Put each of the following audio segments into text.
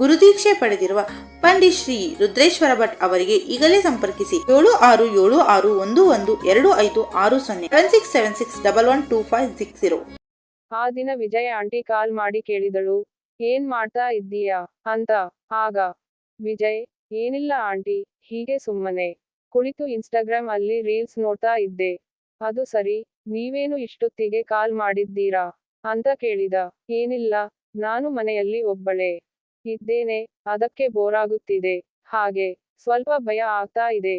ಗುರುದೀಕ್ಷೆ ಪಡೆದಿರುವ ಪಂಡಿತ್ ಶ್ರೀ ರುದ್ರೇಶ್ವರ ಭಟ್ ಅವರಿಗೆ ಈಗಲೇ ಸಂಪರ್ಕಿಸಿ ಏಳು ಆರು ಏಳು ಆರು ಒಂದು ಒಂದು ಎರಡು ಐದು ಆರು ಸೊನ್ನೆ seven six seven six double one two five six zero ಆ ದಿನ ವಿಜಯ ಆಂಟಿ ಕಾಲ್ ಮಾಡಿ ಕೇಳಿದಳು. ಏನ್ ಮಾಡ್ತಾ ಇದ್ದೀಯಾ? ಅಂತ. ಆಗ. ವಿಜಯ್, ಏನಿಲ್ಲ ಆಂಟಿ ಹೀಗೆ ಸುಮ್ಮನೆ. ಕುಳಿತು ಇನ್ಸ್ಟಾಗ್ರಾಮ್ ಅಲ್ಲಿ ರೀಲ್ಸ್ ನೋಡ್ತಾ ಇದ್ದೆ. ಅದು ಸರಿ, ನೀವೇನು ಇಷ್ಟೊತ್ತಿಗೆ ಕಾಲ್ ಮಾಡಿದ್ದೀರಾ? ಅಂತ ಕೇಳಿದ. ಏನಿಲ್ಲ, ನಾನು ಮನೆಯಲ್ಲಿ ಒಬ್ಬಳೇ. ಇದ್ದೇನೆ, ಅದಕ್ಕೆ ಬೋರಾಗುತ್ತಿದೆ. ಹಾಗೆ, ಸ್ವಲ್ಪ ಭಯ ಆಗ್ತಾ ಇದೆ.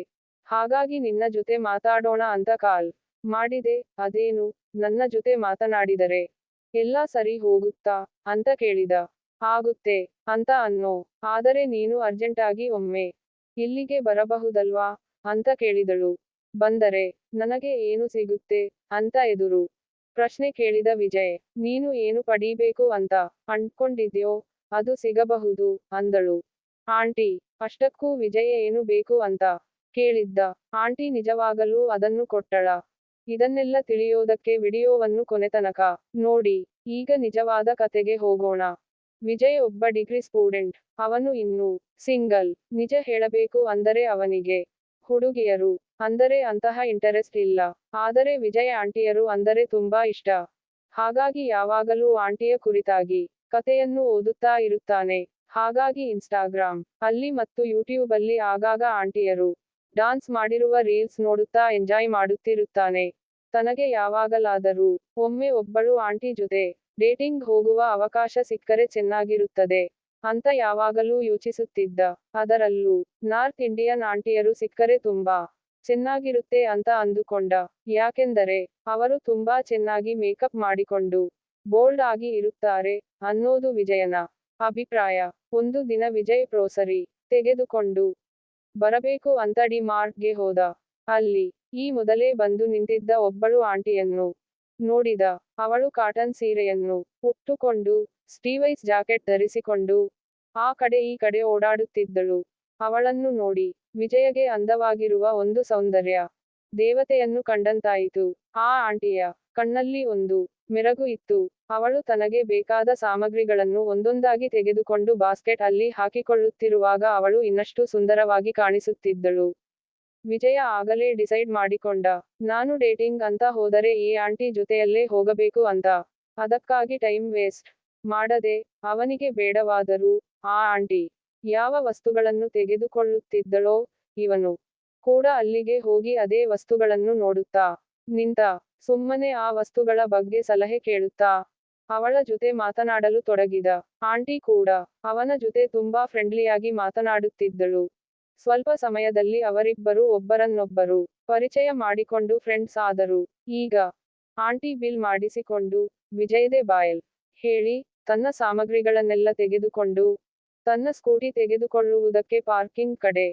ಹಾಗಾಗಿ ನಿನ್ನ ಜೊತೆ ಮಾತಾಡೋಣ ಅಂತ ಕಾಲ್ ಮಾಡಿದೆ. ಅದೇನು, ನನ್ನ ಜೊತೆ ಮಾತನಾಡಿದರೆ ಎಲ್ಲ ಸರಿ ಹೋಗುತ್ತಾ? ಅಂತ ಕೇಳಿದ. ಆಗುತ್ತೆ, ಅಂತ ಅನ್ನೋ. ಆದರೆ ನೀನು ಅರ್ಜೆಂಟಾಗಿ ಒಮ್ಮೆ ಇಲ್ಲಿಗೆ ಬರಬಹುದಲ್ವಾ? ಅಂತ ಕೇಳಿದಳು. ಬಂದರೆ, ನನಗೆ ಏನು ಸಿಗುತ್ತೆ? ಅಂತ ಎದುರು ಪ್ರಶ್ನೆ ಕೇಳಿದ ವಿಜಯ್. ನೀನು ಏನು ಪಡೀಬೇಕು ಅಂತ ಅಂಡ್ಕೊಂಡಿದ್ಯೋ ಅದು ಸಿಗಬಹುದು, ಅಂದಳು. ಆಂಟಿ, ಅಷ್ಟಕ್ಕೂ ವಿಜಯ ಏನು ಬೇಕು ಅಂತ ಕೇಳಿದ್ದ. ಆಂಟಿ ನಿಜವಾಗಲೂ ಅದನ್ನು ಕೊಟ್ಟಳ. ಇದನ್ನೆಲ್ಲ ತಿಳಿಯೋದಕ್ಕೆ ವಿಡಿಯೋವನ್ನು ಕೊನೆತನಕ ನೋಡಿ, ಈಗ ನಿಜವಾದ ಕತೆಗೆ ಹೋಗೋಣ. ವಿಜಯ್ ಒಬ್ಬ ಡಿಗ್ರಿ ಸ್ಟೂಡೆಂಟ್. ಅವನು ಇನ್ನೂ ಸಿಂಗಲ್. ನಿಜ ಹೇಳಬೇಕು ಅಂದರೆ ಅವನಿಗೆ ಹುಡುಗಿಯರು. ಅಂದರೆ ಅಂತಹ ಇಂಟರೆಸ್ಟ್ ಇಲ್ಲ. ಆದರೆ ವಿಜಯ್ ಆಂಟಿಯರು ಅಂದರೆ ತುಂಬಾ ಇಷ್ಟ. ಹಾಗಾಗಿ ಯಾವಾಗಲೂ ಆಂಟಿಯ ಕುರಿತಾಗಿ ಕತೆಯನ್ನು ಓದುತ್ತಾ ಇರುತ್ತಾನೆ. ಹಾಗಾಗಿ ಇನ್ಸ್ಟಾಗ್ರಾಮ್ ಅಲ್ಲಿ ಮತ್ತು ಯೂಟ್ಯೂಬ್ ಅಲ್ಲಿ ಆಗಾಗ ಆಂಟಿಯರು ಡಾನ್ಸ್ ಮಾಡಿರುವ ರೀಲ್ಸ್ ನೋಡುತ್ತಾ ಎಂಜಾಯ್ ಮಾಡುತ್ತಿರುತ್ತಾನೆ. ತನಗೆ ಯಾವಾಗಲಾದರೂ ಒಮ್ಮೆ ಒಬ್ಬಳು ಆಂಟಿ ಜೊತೆ ಡೇಟಿಂಗ್ ಹೋಗುವ ಅವಕಾಶ ಸಿಕ್ಕರೆ ಚೆನ್ನಾಗಿರುತ್ತದೆ ಅಂತ ಯಾವಾಗಲೂ ಯೋಚಿಸುತ್ತಿದ್ದ. ಅದರಲ್ಲೂ ನಾರ್ತ್ ಇಂಡಿಯನ್ ಆಂಟಿಯರು ಸಿಕ್ಕರೆ ತುಂಬಾ ಚೆನ್ನಾಗಿರುತ್ತೆ ಅಂತ ಅಂದುಕೊಂಡ. ಯಾಕೆಂದರೆ ಅವರು ತುಂಬಾ ಚೆನ್ನಾಗಿ ಮೇಕಪ್ ಮಾಡಿಕೊಂಡು ಬೋಲ್ಡ್ ಆಗಿ ಇರುತ್ತಾರೆ ಅನ್ನೋದು ವಿಜಯನ ಅಭಿಪ್ರಾಯ. ಒಂದು ದಿನ ವಿಜಯ್ ಪ್ರೋಸರಿ ತೆಗೆದುಕೊಂಡು ಬರಬೇಕು ಅಂತ ಡಿ ಮಾರ್ಟ್ಗೆ ಹೋದ. ಅಲ್ಲಿ ಈ ಮೊದಲೇ ಬಂದು ನಿಂತಿದ್ದ ಒಬ್ಬಳು ಆಂಟಿಯನ್ನು ನೋಡಿದ. ಅವಳು ಕಾಟನ್ ಸೀರೆಯನ್ನು ಉಟ್ಟುಕೊಂಡು ಸ್ಟೀವೈಸ್ ಜಾಕೆಟ್ ಧರಿಸಿಕೊಂಡು ಆ ಕಡೆ ಈ ಕಡೆ ಓಡಾಡುತ್ತಿದ್ದಳು. ಅವಳನ್ನು ನೋಡಿ ವಿಜಯಗೆ ಅಂದವಾಗಿರುವ ಒಂದು ಸೌಂದರ್ಯ ದೇವತೆಯನ್ನು ಕಂಡಂತಾಯಿತು. ಆ ಆಂಟಿಯ ಕಣ್ಣಲ್ಲಿ ಒಂದು ಮೆರಗು ಇತ್ತು. ಅವಳು ತನಗೆ ಬೇಕಾದ ಸಾಮಗ್ರಿಗಳನ್ನು ಒಂದೊಂದಾಗಿ ತೆಗೆದುಕೊಂಡು ಬಾಸ್ಕೆಟ್ ಅಲ್ಲಿ ಹಾಕಿಕೊಳ್ಳುತ್ತಿರುವಾಗ ಅವಳು ಇನ್ನಷ್ಟು ಸುಂದರವಾಗಿ ಕಾಣಿಸುತ್ತಿದ್ದಳು. ವಿಜಯ ಆಗಲೇ ಡಿಸೈಡ್ ಮಾಡಿಕೊಂಡ. ನಾನು ಡೇಟಿಂಗ್ ಅಂತ ಹೋದರೆ ಈ ಆಂಟಿ ಜೊತೆಯಲ್ಲೇ ಹೋಗಬೇಕು ಅಂತ. ಅದಕ್ಕಾಗಿ ಟೈಮ್ ವೇಸ್ಟ್. ಮಾಡದೆ, ಅವನಿಗೆ ಬೇಡವಾದರೂ, ಆ ಆಂಟಿ ಯಾವ ವಸ್ತುಗಳನ್ನು ತೆಗೆದುಕೊಳ್ಳುತ್ತಿದ್ದಳೋ ಇವನು ಕೂಡ ಅಲ್ಲಿಗೆ ಹೋಗಿ ಅದೇ ವಸ್ತುಗಳನ್ನು ನೋಡುತ್ತಾ ನಿಂತ ಸುಮ್ಮನೆ ಆ ವಸ್ತುಗಳ ಬಗ್ಗೆ ಸಲಹೆ ಕೇಳುತ್ತಾ, ಅವಳ ಜೊತೆ ಮಾತನಾಡಲು ತೊಡಗಿದ. ಆಂಟಿ ಕೂಡ ಅವನ ಜೊತೆ ತುಂಬಾ ಫ್ರೆಂಡ್ಲಿಯಾಗಿ ಮಾತನಾಡುತ್ತಿದ್ದಳು. ಸ್ವಲ್ಪ ಸಮಯದಲ್ಲಿ ಅವರಿಬ್ಬರು ಒಬ್ಬರನ್ನೊಬ್ಬರು ಪರಿಚಯ ಮಾಡಿಕೊಂಡು ಫ್ರೆಂಡ್ಸ್ ಆದರು. ಈಗ ಆಂಟಿ ಬಿಲ್ ಮಾಡಿಸಿಕೊಂಡು, ವಿಜಯದೇ ಬಾಯಲ್. ಹೇಳಿ, ತನ್ನ ಸಾಮಗ್ರಿಗಳನ್ನೆಲ್ಲ ತೆಗೆದುಕೊಂಡು, ತನ್ನ ಸ್ಕೂಟಿ ತೆಗೆದುಕೊಳ್ಳುವುದಕ್ಕೆ ಪಾರ್ಕಿಂಗ್ ಕಡೆ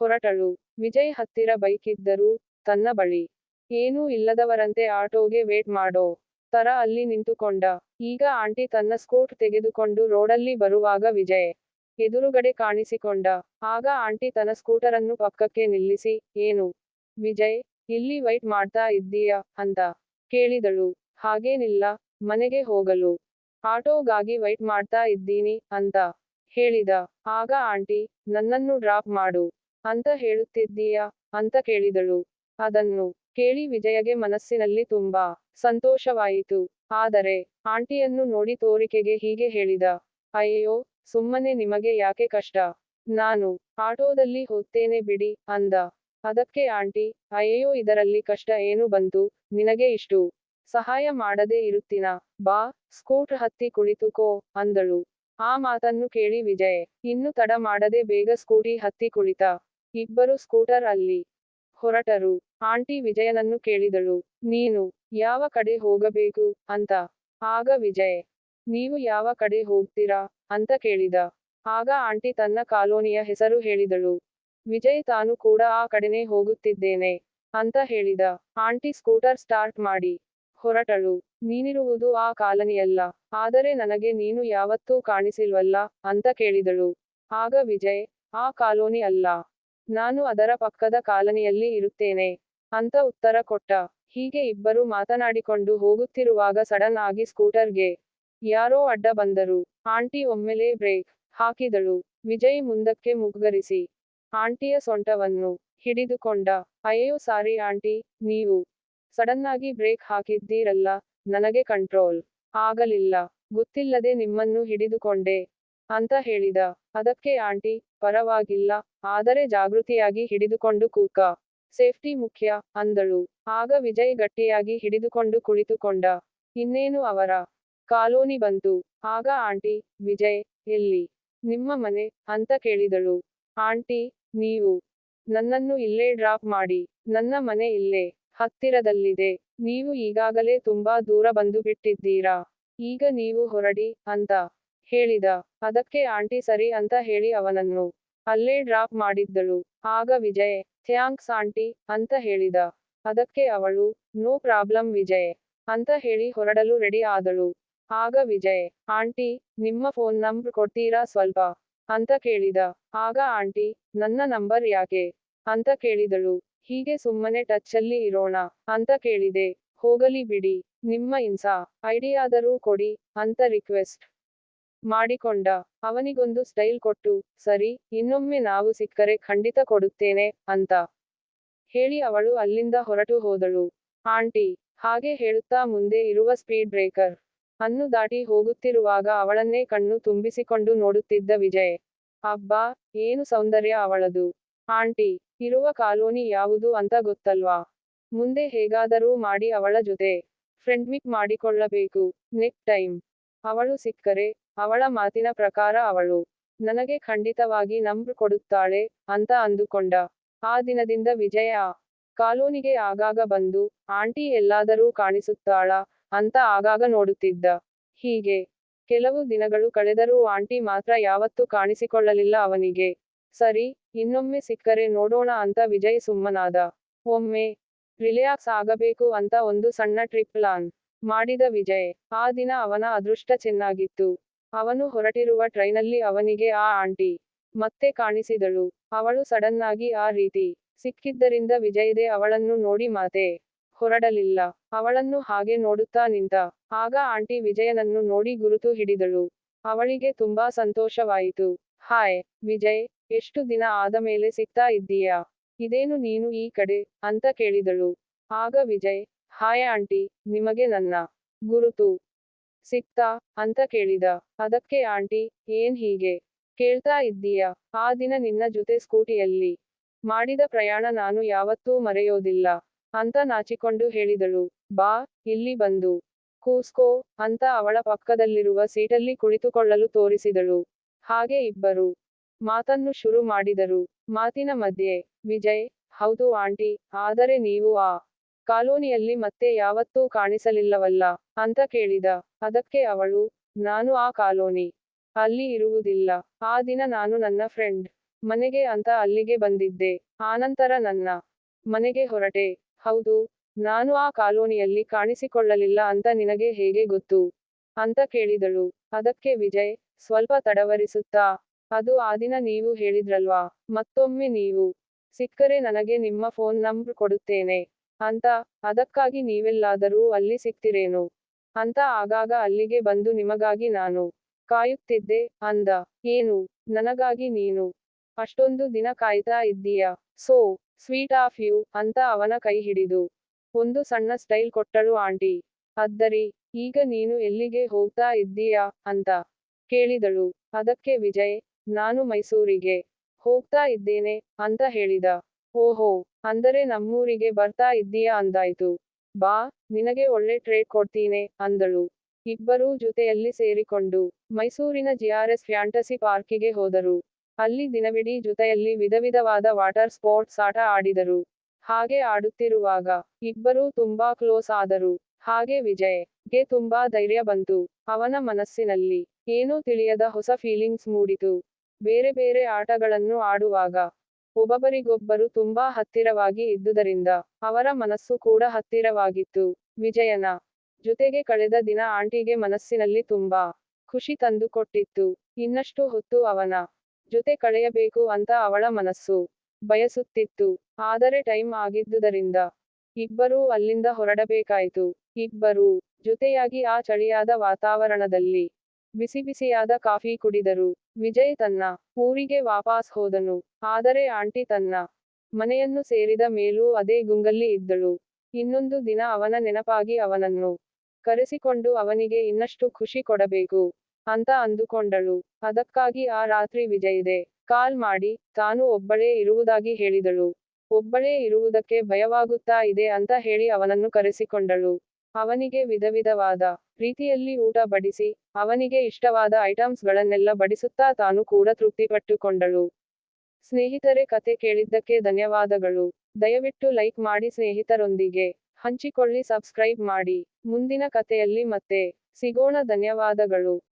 ಹೊರಟಳು. ವಿಜಯ್ ಹತ್ತಿರ ಬೈಕಿದ್ದರೂ ತನ್ನ ಬಳಿ ಏನೂ ಇಲ್ಲದವರಂತೆ ಆಟೋಗೆ ವೇಟ್ ಮಾಡೋ ತರ ಅಲ್ಲಿ ನಿಂತುಕೊಂಡ. ಈಗ ಆಂಟಿ ತನ್ನ ಸ್ಕೂಟ್ ತೆಗೆದುಕೊಂಡು ರೋಡಲ್ಲಿ ಬರುವಾಗ ವಿಜಯ್ ಎದುರುಗಡೆ ಕಾಣಿಸಿಕೊಂಡ. ಆಗ ಆಂಟಿ ತನ್ನ ಸ್ಕೂಟರನ್ನು ಪಕ್ಕಕ್ಕೆ ನಿಲ್ಲಿಸಿ, ಏನು ವಿಜಯ್, ಇಲ್ಲಿ ವೈಟ್ ಮಾಡ್ತಾ ಇದ್ದೀಯಾ? ಅಂತ ಕೇಳಿದಳು. ಹಾಗೇನಿಲ್ಲ, ಮನೆಗೆ ಹೋಗಲು. ಆಟೋಗಾಗಿ ವೈಟ್ ಮಾಡ್ತಾ ಇದ್ದೀನಿ, ಅಂತ ಹೇಳಿದ. ಆಗ ಆಂಟಿ, ನನ್ನನ್ನು ಡ್ರಾಪ್ ಮಾಡು. ಅಂತ ಹೇಳುತ್ತಿದ್ದೀಯಾ? ಅಂತ ಕೇಳಿದಳು. ಅದನ್ನು ಕೇಳಿ ವಿಜಯಗೆ ಮನಸ್ಸಿನಲ್ಲಿ ತುಂಬಾ ಸಂತೋಷವಾಯಿತು. ಆದರೆ ಆಂಟಿಯನ್ನು ನೋಡಿ ತೋರಿಕೆಗೆ ಹೀಗೆ ಹೇಳಿದ ಅಯ್ಯೋ ಸುಮ್ಮನೆ ನಿಮಗೆ ಯಾಕೆ ಕಷ್ಟ? ನಾನು ಆಟೋದಲ್ಲಿ ಹೋಗ್ತೇನೆ ಬಿಡಿ ಅಂದ. ಅದಕ್ಕೆ ಆಂಟಿ ಅಯ್ಯೋ ಇದರಲ್ಲಿ ಕಷ್ಟ ಏನು ಬಂತು? ನಿನಗೆ ಇಷ್ಟು ಸಹಾಯ ಮಾಡದೆ ಇರುತ್ತಿನ? ಬಾ, ಸ್ಕೂಟರ್ ಹತ್ತಿ ಕುಳಿತುಕೋ ಅಂದಳು. ಆ ಮಾತನ್ನು ಕೇಳಿ ವಿಜಯ್, ಇನ್ನು ತಡ ಮಾಡದೆ ಬೇಗ ಸ್ಕೂಟಿ ಹತ್ತಿ ಕುಳಿತ. ಇಬ್ಬರು ಸ್ಕೂಟರ್ ಅಲ್ಲಿ ಹೊರಟರು. ಆಂಟಿ ವಿಜಯನನ್ನು ಕೇಳಿದಳು. ನೀನು ಯಾವ ಕಡೆ ಹೋಗಬೇಕು? ಅಂತ. ಆಗ ವಿಜಯ್, ನೀವು ಯಾವ ಕಡೆ ಹೋಗ್ತೀರಾ? ಅಂತ ಕೇಳಿದ. ಆಗ ಆಂಟಿ ತನ್ನ ಕಾಲೋನಿಯ ಹೆಸರು ಹೇಳಿದಳು. ವಿಜಯ್, ತಾನು ಕೂಡ ಆ ಕಡೆನೇ ಹೋಗುತ್ತಿದ್ದೇನೆ. ಅಂತ ಹೇಳಿದ. ಆಂಟಿ ಸ್ಕೂಟರ್ ಸ್ಟಾರ್ಟ್ ಮಾಡಿ. ಹೊರಟಳು. ನೀನಿರುವುದು ಆ ಕಾಲನಿಯಲ್ಲ. ಆದರೆ ನನಗೆ ನೀನು ಯಾವತ್ತೂ ಕಾಣಿಸಿಲ್ವಲ್ಲ? ಅಂತ ಕೇಳಿದಳು. ಆಗ ವಿಜಯ್, ಆ ಕಾಲೋನಿ ಅಲ್ಲ. ನಾನು ಅದರ ಪಕ್ಕದ ಕಾಲನಿಯಲ್ಲಿ ಇರುತ್ತೇನೆ. ಅಂತ ಉತ್ತರ ಕೊಟ್ಟ. ಹೀಗೆ ಇಬ್ಬರು ಮಾತನಾಡಿಕೊಂಡು ಹೋಗುತ್ತಿರುವಾಗ ಸಡನ್ ಆಗಿ ಸ್ಕೂಟರ್ಗೆ ಯಾರೋ ಅಡ್ಡ ಬಂದರು. ಆಂಟಿ ಒಮ್ಮೆಲೇ ಬ್ರೇಕ್ ಹಾಕಿದಳು. ವಿಜಯ್ ಮುಂದಕ್ಕೆ ಮುಗ್ಗರಿಸಿ. ಆಂಟಿಯ ಸೊಂಟವನ್ನು ಹಿಡಿದುಕೊಂಡ. ಅಯ್ಯೋ ಸಾರಿ ಆಂಟಿ, ನೀವು ಸಡನ್ನಾಗಿ ಬ್ರೇಕ್ ಹಾಕಿದ್ದೀರಲ್ಲ, ನನಗೆ ಕಂಟ್ರೋಲ್ ಆಗಲಿಲ್ಲ. ಗೊತ್ತಿಲ್ಲದೆ ನಿಮ್ಮನ್ನು ಹಿಡಿದುಕೊಂಡೆ ಅಂತ ಹೇಳಿದ. ಅದಕ್ಕೆ ಆಂಟಿ ಪರವಾಗಿಲ್ಲ. ಆದರೆ ಜಾಗೃತಿಯಾಗಿ ಹಿಡಿದುಕೊಂಡು ಕೂಕ ಸೇಫ್ಟಿ ಮುಖ್ಯ, ಅಂದಳು. ಆಗ ವಿಜಯ್ ಗಟ್ಟಿಯಾಗಿ ಹಿಡಿದುಕೊಂಡು ಕುಳಿತುಕೊಂಡ. ಇನ್ನೇನು ಅವರ? ಕಾಲೋನಿ ಬಂತು. ಆಗ ಆಂಟಿ, ವಿಜಯ್, ಎಲ್ಲಿ? ನಿಮ್ಮ ಮನೆ? ಅಂತ ಕೇಳಿದಳು. ಆಂಟಿ, ನೀವು? ನನ್ನನ್ನು ಇಲ್ಲೇ ಡ್ರಾಪ್ ಮಾಡಿ. ನನ್ನ ಮನೆ ಇಲ್ಲೇ, ಹತ್ತಿರದಲ್ಲಿದೆ. ನೀವು ಈಗಾಗಲೇ ತುಂಬಾ ದೂರ ಬಂದು ಬಿಟ್ಟಿದ್ದೀರಾ ಈಗ ನೀವು ಹೊರಡಿ, ಅಂತ. ಹೇಳಿದ, ಅದಕ್ಕೆ ಆಂಟಿ ಸರಿ ಅಂತ ಹೇಳಿ ಅವನನ್ನು ಅಲ್ಲೇ ಡ್ರಾಪ್ ಮಾಡಿದ್ದಳು. ಆಗ ವಿಜಯ್, ಥ್ಯಾಂಕ್ಸ್ ಆಂಟಿ ಅಂತ ಹೇಳಿದ. ಅದಕ್ಕೆ ಅವಳು, ನೋ ಪ್ರಾಬ್ಲಮ್ ವಿಜಯ್ ಅಂತ ಹೇಳಿ ಹೊರಡಲು ರೆಡಿ ಆದಳು. ಆಗ ವಿಜಯ್, ಆಂಟಿ, ನಿಮ್ಮ ಫೋನ್ ನಂಬರ್ ಕೊಡ್ತೀರಾ ಸ್ವಲ್ಪ ಅಂತ ಕೇಳಿದ. ಆಗ ಆಂಟಿ, ನನ್ನ ನಂಬರ್ ಯಾಕೆ? ಅಂತ ಕೇಳಿದಳು. ಹೀಗೆ ಸುಮ್ಮನೆ ಟಚ್ಚಲ್ಲಿ ಇರೋಣ ಅಂತ ಕೇಳಿದೆ. ಹೋಗಲಿ ಬಿಡಿ, ನಿಮ್ಮ ಇನ್ಸಾ, ಐಡಿಯಾದರೂ ಕೊಡಿ ಅಂತ ರಿಕ್ವೆಸ್ಟ್. ಮಾಡಿಕೊಂಡ. ಅವನಿಗೊಂದು ಸ್ಟೈಲ್ ಕೊಟ್ಟು, ಸರಿ, ಇನ್ನೊಮ್ಮೆ ನಾವು ಸಿಕ್ಕರೆ ಖಂಡಿತ ಕೊಡುತ್ತೇನೆ, ಅಂತ ಹೇಳಿ ಅವಳು ಅಲ್ಲಿಂದ ಹೊರಟು ಹೋದಳು. ಆಂಟಿ, ಹಾಗೆ ಹೇಳುತ್ತಾ ಮುಂದೆ ಇರುವ ಸ್ಪೀಡ್ ಬ್ರೇಕರ್ ಅನ್ನು ದಾಟಿ ಹೋಗುತ್ತಿರುವಾಗ ಅವಳನ್ನೇ ಕಣ್ಣು ತುಂಬಿಸಿಕೊಂಡು ನೋಡುತ್ತಿದ್ದ ವಿಜಯ್. ಅಬ್ಬಾ, ಏನು ಸೌಂದರ್ಯ ಅವಳದು. ಆಂಟಿ, ಇರುವ ಕಾಲೋನಿ ಯಾವುದು ಅಂತ ಗೊತ್ತಲ್ವಾ? ಮುಂದೆ ಹೇಗಾದರೂ ಮಾಡಿ ಅವಳ ಜೊತೆ ಫ್ರೆಂಡ್ಮಿಕ್ ಮಾಡಿಕೊಳ್ಳಬೇಕು. Next time. ಅವಳು ಸಿಕ್ಕರೆ ಅವಳ ಮಾತಿನ ಪ್ರಕಾರ ಅವಳು, ನನಗೆ ಖಂಡಿತವಾಗಿ ನಂಬರ್ ಕೊಡುತ್ತಾಳೆ ಅಂತ ಅಂದುಕೊಂಡ. ಆ ದಿನದಿಂದ ವಿಜಯ ಕಾಲೋನಿಗೆ ಆಗಾಗ ಬಂದು, ಆಂಟಿ ಎಲ್ಲಾದರೂ ಕಾಣಿಸುತ್ತಾಳಾ ಅಂತ ಆಗಾಗ ನೋಡುತ್ತಿದ್ದ. ಹೀಗೆ ಕೆಲವು ದಿನಗಳು ಕಳೆದರೂ ಆಂಟಿ ಮಾತ್ರ ಯಾವತ್ತೂ ಕಾಣಿಸಿಕೊಳ್ಳಲಿಲ್ಲ ಅವನಿಗೆ. ಸರಿ, ಇನ್ನೊಮ್ಮೆ ಸಿಕ್ಕರೆ ನೋಡೋಣ ಅಂತ ವಿಜಯ್ ಸುಮ್ಮನಾದ. ಒಮ್ಮೆ ರಿಲ್ಯಾಕ್ಸ್ ಆಗಬೇಕು ಅಂತ ಒಂದು ಸಣ್ಣ ಟ್ರಿಪ್ ಪ್ಲಾನ್ ಮಾಡಿದ ವಿಜಯ್. ಆ ದಿನ ಅವನ ಅದೃಷ್ಟ ಚೆನ್ನಾಗಿತ್ತು. ಅವನು ಹೊರಟಿರುವ ಟ್ರೈನಲ್ಲಿ ಅವನಿಗೆ ಆ ಆಂಟಿ ಮತ್ತೆ ಕಾಣಿಸಿದಳು. ಅವಳು ಸಡನ್ನಾಗಿ ಆ ರೀತಿ ಸಿಕ್ಕಿದ್ದರಿಂದ ವಿಜಯ್ದೆ ಅವಳನ್ನು ನೋಡಿ ಮಾತೆ ಹೊರಡಲಿಲ್ಲ. ಅವಳನ್ನು ಹಾಗೆ ನೋಡುತ್ತಾ ನಿಂತ ಆಗ ಆಂಟಿ ವಿಜಯನನ್ನು ನೋಡಿ ಗುರುತು ಹಿಡಿದಳು. ಅವಳಿಗೆ ತುಂಬಾ ಸಂತೋಷವಾಯಿತು. ಹಾಯ್ ವಿಜಯ್, ಎಷ್ಟು ದಿನ ಆದ ಮೇಲೆ ಸಿಗ್ತಾ ಇದ್ದೀಯಾ? ಇದೇನು ನೀನು ಈ ಕಡೆ? ಅಂತ ಕೇಳಿದಳು. ಆಗ ವಿಜಯ್, ಹಾಯ್ ಆಂಟಿ, ನಿಮಗೆ ನನ್ನ ಗುರುತು ಸಿಕ್ತಾ? ಅಂತ ಕೇಳಿದ. ಅದಕ್ಕೆ, ಆಂಟಿ, ಏನ್ ಹೀಗೆ? ಕೇಳ್ತಾ ಇದ್ದೀಯ? ಆ ದಿನ ನಿನ್ನ ಜೊತೆ ಸ್ಕೂಟಿಯಲ್ಲಿ ಮಾಡಿದ ಪ್ರಯಾಣ ನಾನು ಯಾವತ್ತೂ ಮರೆಯೋದಿಲ್ಲ, ಅಂತ ನಾಚಿಕೊಂಡು ಹೇಳಿದಳು. ಬಾ, ಇಲ್ಲಿ ಬಂದು ಕೂಸ್ಕೋ, ಅಂತ ಅವಳ ಪಕ್ಕದಲ್ಲಿರುವ ಸೀಟಲ್ಲಿ ಕುಳಿತುಕೊಳ್ಳಲು ತೋರಿಸಿದಳು. ಹಾಗೆ ಇಬ್ಬರು ಮಾತನ್ನು ಶುರು ಮಾಡಿದರು. ಮಾತಿನ ಮಧ್ಯೆ, ವಿಜಯ್, ಹೌದು ಆಂಟಿ, ಆದರೆ ನೀವು ಆ ಕಾಲೋನಿಯಲ್ಲಿ ಮತ್ತೆ ಯಾವತ್ತೂ ಕಾಣಿಸಲಿಲ್ಲವಲ್ಲ, ಅಂತ ಕೇಳಿದ. ಅದಕ್ಕೆ ಅವಳು, ನಾನು ಆ ಕಾಲೋನಿ. ಅಲ್ಲಿ ಇರುವುದಿಲ್ಲ. ಆ ದಿನ ನಾನು ನನ್ನ ಫ್ರೆಂಡ್. ಮನೆಗೆ ಅಂತ ಅಲ್ಲಿಗೆ ಬಂದಿದ್ದೆ. ಆನಂತರ ನನ್ನ ಮನೆಗೆ ಹೊರಟೆ. ಹೌದು, ನಾನು ಆ ಕಾಲೋನಿಯಲ್ಲಿ ಕಾಣಿಸಿಕೊಳ್ಳಲಿಲ್ಲ ಅಂತ ನಿನಗೆ ಹೇಗೆ ಗೊತ್ತು ಅಂತ ಕೇಳಿದಳು. ಅದಕ್ಕೆ ವಿಜಯ್, ಸ್ವಲ್ಪ ತಡವರಿಸುತ್ತಾ. ಅದು ಆ ದಿನ ನೀವು ಹೇಳಿದ್ರಲ್ವಾ? ಮತ್ತೊಮ್ಮೆ ನೀವು. ಸಿಕ್ಕರೆ ನನಗೆ ನಿಮ್ಮ ಫೋನ್ ನಂಬರ್ ಕೊಡುತ್ತೇನೆ ಅಂತ, ಅದಕ್ಕಾಗಿ ನೀವೆಲ್ಲಾದರೂ ಅಲ್ಲಿ ಸಿಕ್ತಿರೇನು? ಅಂತ ಆಗಾಗ ಅಲ್ಲಿಗೆ ಬಂದು ನಿಮಗಾಗಿ ನಾನು ಕಾಯುತ್ತಿದ್ದೆ, ಅಂದ. ಏನು? ನನಗಾಗಿ ನೀನು ಅಷ್ಟೊಂದು ದಿನ ಕಾಯ್ತಾ ಇದ್ದೀಯ? ಸೋ, ಸ್ವೀಟ್ ಆಫ್ ಯು, ಅಂತ ಅವನ ಕೈ ಹಿಡಿದು. ಒಂದು ಸಣ್ಣ ಸ್ಟೈಲ್ ಕೊಟ್ಟಳು ಆಂಟಿ. ಅದ್ದರಿ, ಈಗ ನೀನು ಎಲ್ಲಿಗೆ ಹೋಗ್ತಾ ಇದ್ದೀಯಾ? ಅಂತ ಕೇಳಿದಳು. ಅದಕ್ಕೆ ವಿಜಯ್, ನಾನು ಮೈಸೂರಿಗೆ ಹೋಗ್ತಾ ಇದ್ದೇನೆ, ಅಂತ ಹೇಳಿದ. ಓಹೋ, ಅಂದರೆ ನಮ್ಮೂರಿಗೆ ಬರ್ತಾ ಇದ್ದೀಯಾ? ಅಂದಾಯ್ತು. ಬಾ, ನಿನಗೆ ಒಳ್ಳೆ ಟ್ರೇಡ್ ಕೊಡ್ತೀನಿ, ಅಂದಳು. ಇಬ್ಬರೂ ಜೊತೆಯಲ್ಲಿ ಸೇರಿಕೊಂಡು ಮೈಸೂರಿನ ಜಿಆರ್ಎಸ್ ಫ್ಯಾಂಟಸಿ ಪಾರ್ಕಿಗೆ ಹೋದರು. ಅಲ್ಲಿ ದಿನವಿಡೀ ಜೊತೆಯಲ್ಲಿ ವಿಧವಿಧವಾದ ವಾಟರ್ ಸ್ಪೋರ್ಟ್ಸ್ ಆಟ ಆಡಿದರು. ಹಾಗೆ ಆಡುತ್ತಿರುವಾಗ ಇಬ್ಬರೂ ತುಂಬಾ ಕ್ಲೋಸ್ ಆದರು. ಹಾಗೆ ವಿಜಯ್ಗೆ ತುಂಬಾ ಧೈರ್ಯ ಬಂತು. ಅವನ ಮನಸ್ಸಿನಲ್ಲಿ ಏನೂ ತಿಳಿಯದ ಹೊಸ ಫೀಲಿಂಗ್ಸ್ ಮೂಡಿತು. ಬೇರೆ ಬೇರೆ ಆಟಗಳನ್ನು ಆಡುವಾಗ ಒಬ್ಬರಿಗೊಬ್ಬರು ತುಂಬಾ ಹತ್ತಿರವಾಗಿ ಇದ್ದುದರಿಂದ ಅವರ ಮನಸ್ಸು ಕೂಡ ಹತ್ತಿರವಾಗಿತ್ತು. ವಿಜಯನ ಜೊತೆಗೆ ಕಳೆದ ದಿನ ಆಂಟಿಗೆ ಮನಸ್ಸಿನಲ್ಲಿ ತುಂಬಾ ಖುಷಿ ತಂದುಕೊಟ್ಟಿತ್ತು. ಇನ್ನಷ್ಟು ಹೊತ್ತು ಅವನ ಜೊತೆ ಕಳೆಯಬೇಕು ಅಂತ ಅವಳ ಮನಸ್ಸು ಬಯಸುತ್ತಿತ್ತು. ಆದರೆ ಟೈಮ್ ಆಗಿದ್ದುದರಿಂದ ಇಬ್ಬರೂ ಅಲ್ಲಿಂದ ಹೊರಡಬೇಕಾಯಿತು. ಇಬ್ಬರೂ ಜೊತೆಯಾಗಿ ಆ ಚಳಿಯಾದ ವಾತಾವರಣದಲ್ಲಿ ಬಿಸಿ ಬಿಸಿಯಾದ ಕಾಫಿ ಕುಡಿದರು. ವಿಜಯ್ ತನ್ನ ಊರಿಗೆ ವಾಪಸ್ ಹೋದನು. ಆದರೆ ಆಂಟಿ ತನ್ನ ಮನೆಯನ್ನು ಸೇರಿದ ಮೇಲೂ ಅದೇ ಗುಂಗಲ್ಲಿ ಇದ್ದಳು. ಇನ್ನೊಂದು ದಿನ ಅವನ ನೆನಪಾಗಿ ಅವನನ್ನು ಕರೆಸಿಕೊಂಡು ಅವನಿಗೆ ಇನ್ನಷ್ಟು ಖುಷಿ ಕೊಡಬೇಕು ಅಂತ ಅಂದುಕೊಂಡಳು. ಅದಕ್ಕಾಗಿ ಆ ರಾತ್ರಿ ವಿಜಯ್ದೆ ಕಾಲ್ ಮಾಡಿ, ತಾನು ಒಬ್ಬಳೇ ಇರುವುದಾಗಿ ಹೇಳಿದಳು. ಒಬ್ಬಳೇ ಇರುವುದಕ್ಕೆ ಭಯವಾಗುತ್ತಾ ಇದೆ ಅಂತ ಹೇಳಿ ಅವನನ್ನು ಕರೆಸಿಕೊಂಡಳು. ಅವನಿಗೆ ವಿಧವಿಧವಾದ ರೀತಿಯಲ್ಲಿ ಊಟ ಬಡಿಸಿ, ಅವನಿಗೆ ಇಷ್ಟವಾದ ಐಟಮ್ಸ್ ಗಳನ್ನೆಲ್ಲ ಬಡಿಸುತ್ತಾ ತಾನು ಕೂಡ ತೃಪ್ತಿಪಟ್ಟುಕೊಂಡಳು. ಸ್ನೇಹಿತರೆ, ಕತೆ ಕೇಳಿದ್ದಕ್ಕೆ ಧನ್ಯವಾದಗಳು. ದಯವಿಟ್ಟು ಲೈಕ್ ಮಾಡಿ ಸ್ನೇಹಿತರೊಂದಿಗೆ ಹಂಚಿಕೊಳ್ಳಿ, ಸಬ್ಸ್ಕ್ರೈಬ್ ಮಾಡಿ. ಮುಂದಿನ ಕಥೆಯಲ್ಲಿ ಮತ್ತೆ ಸಿಗೋಣ, ಧನ್ಯವಾದಗಳು.